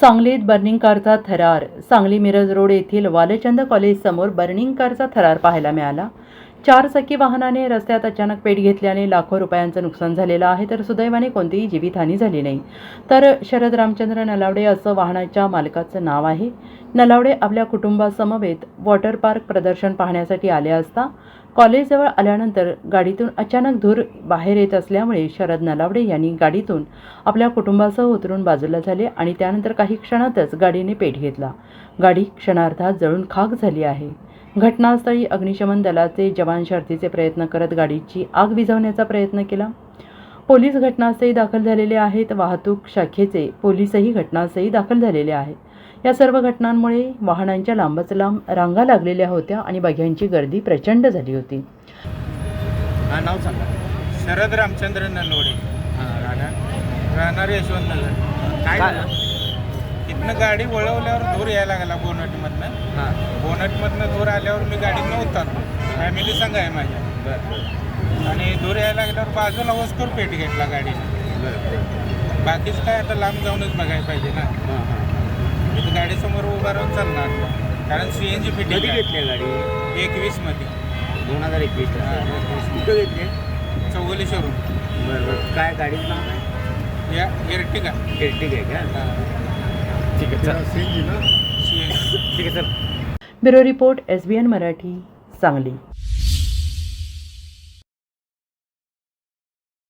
सांगलीत बर्निंग कारचा थरार. सांगली मिरज रोड येथील वालचंद कॉलेज समोर बर्निंग कारचा थरार पाहायला मिळाला. चार चाकी वाहनाने रस्त्यात अचानक पेट घेतल्याने लाखो रुपयांचं नुकसान झालेलं आहे तर सुदैवाने कोणतीही जीवितहानी झाली नाही. तर शरद रामचंद्र नलावडे असं वाहनाच्या मालकाचं नाव आहे. नलावडे आपल्या कुटुंबासमवेत वॉटर पार्क प्रदर्शन पाहण्यासाठी आले असता कॉलेजजवळ आल्यानंतर गाडीतून अचानक धूर बाहेर येत असल्यामुळे शरद नलावडे यांनी गाडीतून आपल्या कुटुंबासह उतरून बाजूला झाले आणि त्यानंतर काही क्षणातच गाडीने पेट घेतला. गाडी क्षणार्धात जळून खाक झाली आहे. घटनास्थळी अग्निशमन दलाचे जवान शर्थीचे प्रयत्न करत गाडीची आग विझवण्याचा प्रयत्न केला. पोलीस घटनास्थळी दाखल झालेले आहेत. वाहतूक शाखेचे पोलीसही घटनास्थळी दाखल झालेले आहेत. या सर्व घटनांमुळे वाहनांच्या लांबच लांब रांगा लागलेल्या होत्या आणि बघ्यांची गर्दी प्रचंड झाली होती. हा नाव सांगा. शरद रामचंद्र नलवडे. राहणार? राहणार यशवंत नगर काय? इथनं गाडी वळवल्यावर धूर यायला लागला बोनटमधनं. हां. बोनटमधनं धूर आल्यावर मी गाडीतनं उतरलो फॅमिली संघ आहे माझ्या बरं आणि धूर यायला लागल्यावर बाजूला वस्तूर पेट घेतला गाडीने. बरं बाकीच काय आता लांब जाऊनच बघायला पाहिजे ना. हां हां. इथं गाडीसमोर उभा राहून चालणार. कारण सी एन जी फिटिंग घेतली गाडी? एकवीसमध्ये. दोन हजार एकवीसला कुठं घेतली? चौगोली शोरूम. बरं बरं. काय गाडीचं नाव काय या एर्टिगा एर्टिग आहे का? ठीक आहे चल. सी एन ठीक आहे चल. Bureau report S B N Marathi Sangli.